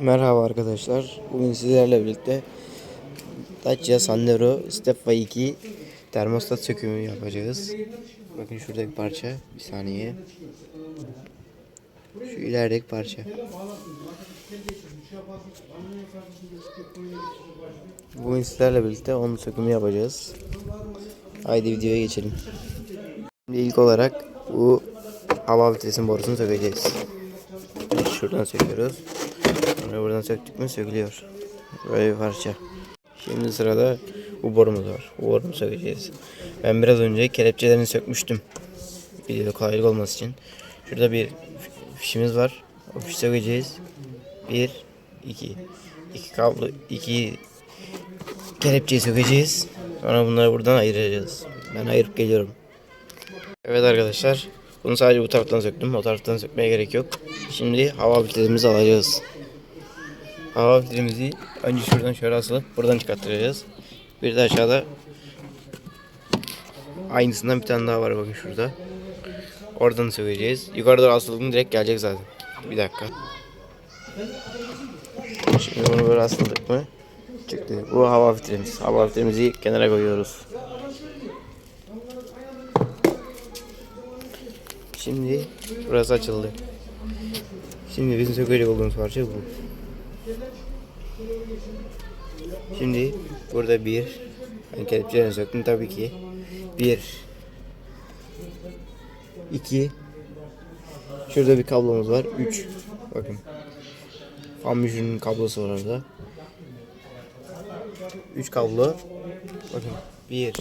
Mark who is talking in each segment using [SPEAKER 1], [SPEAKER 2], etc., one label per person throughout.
[SPEAKER 1] Merhaba arkadaşlar. Bugün sizlerle birlikte Dacia Sandero Stepway 2 termostat sökümü yapacağız. Bakın şurada bir parça. Bir saniye. Şu ilerideki parça. Bugün sizlerle birlikte onun sökümü yapacağız. Haydi videoya geçelim. Şimdi ilk olarak bu hava filtresinin borusunu sökeceğiz. Şuradan söküyoruz. Sonra buradan söktük mü sökülüyor. Böyle bir parça. Şimdi sırada bu borumuz var. Bu borumu sökeceğiz. Ben biraz önce kelepçelerini sökmüştüm. Videoda kolaylık olması için. Şurada bir fişimiz var. O fişi sökeceğiz. Bir, iki. iki kablo, iki kelepçeyi sökeceğiz. Sonra bunları buradan ayıracağız. Ben ayırıp geliyorum. Evet arkadaşlar. Bunu sadece bu taraftan söktüm. O taraftan sökmeye gerek yok. Şimdi hava filtremizi alacağız. Hava filtremizi önce şuradan şöyle asılıp buradan çıkarttıracağız. Bir de aşağıda aynısından bir tane daha var bakın şurada. Oradan sökeceğiz. Yukarıda asıldığında direkt gelecek zaten. Bir dakika. Şimdi bunu böyle asıldık mı? Çıktı. Bu hava filtremiz. Hava filtremizi kenara koyuyoruz. Şimdi burası açıldı. Şimdi bizim sökecek olduğumuz parça bu. Şimdi burada bir ben kelepçelerini söktüm tabii ki. Bir iki Şurada bir kablomuz var. Üç Bakın. Amüjünün kablosu var orada. Üç kablo. Bakın. Bir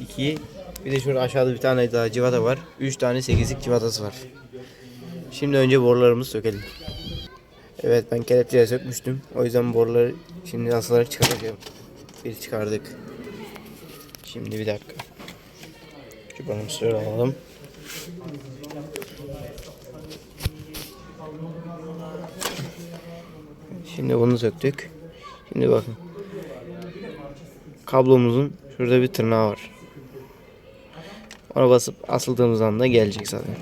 [SPEAKER 1] iki bir de şurada aşağıda bir tane daha civata var. 3 tane 8'lik civatası var. Şimdi önce borularımızı sökelim. Evet ben kelepçeye sökmüştüm. O yüzden boruları şimdi asılarak çıkaracağım. Bir çıkardık. Şimdi bir dakika. Çubuğumuzu şöyle alalım. Şimdi bunu söktük. Şimdi bakın. Kablomuzun şurada bir tırnağı var. Ona basıp asıldığımız anda gelecek zaten.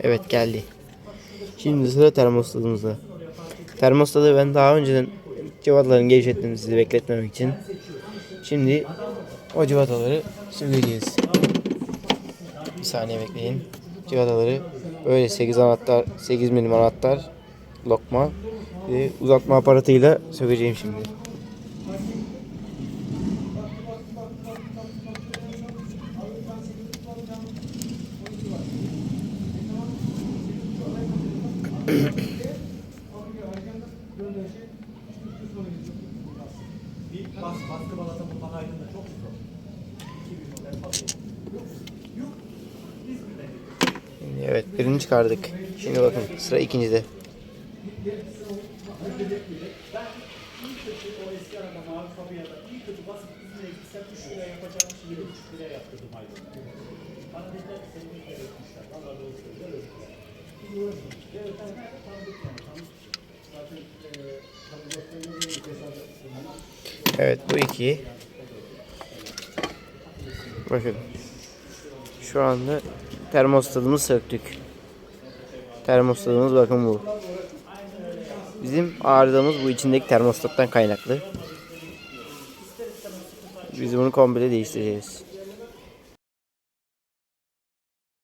[SPEAKER 1] Evet geldi. Şimdi sıra termostatımızda. Termostatı ben daha önceden civataların gevşettim sizi bekletmemek için. Şimdi o civataları sökeceğiz. Bir saniye bekleyin. Civataları böyle 8 anahtar 8 milim anahtar lokma ve uzatma aparatıyla sökeceğim şimdi. Evet birini çıkardık. Şimdi bakın sıra ikincide. Evet bu iki. Bakın. Şu anda termostatımızı söktük. Termostatımız bakın bu. Bizim arızamız bu içindeki termostattan kaynaklı. Biz bunu komple değiştireceğiz.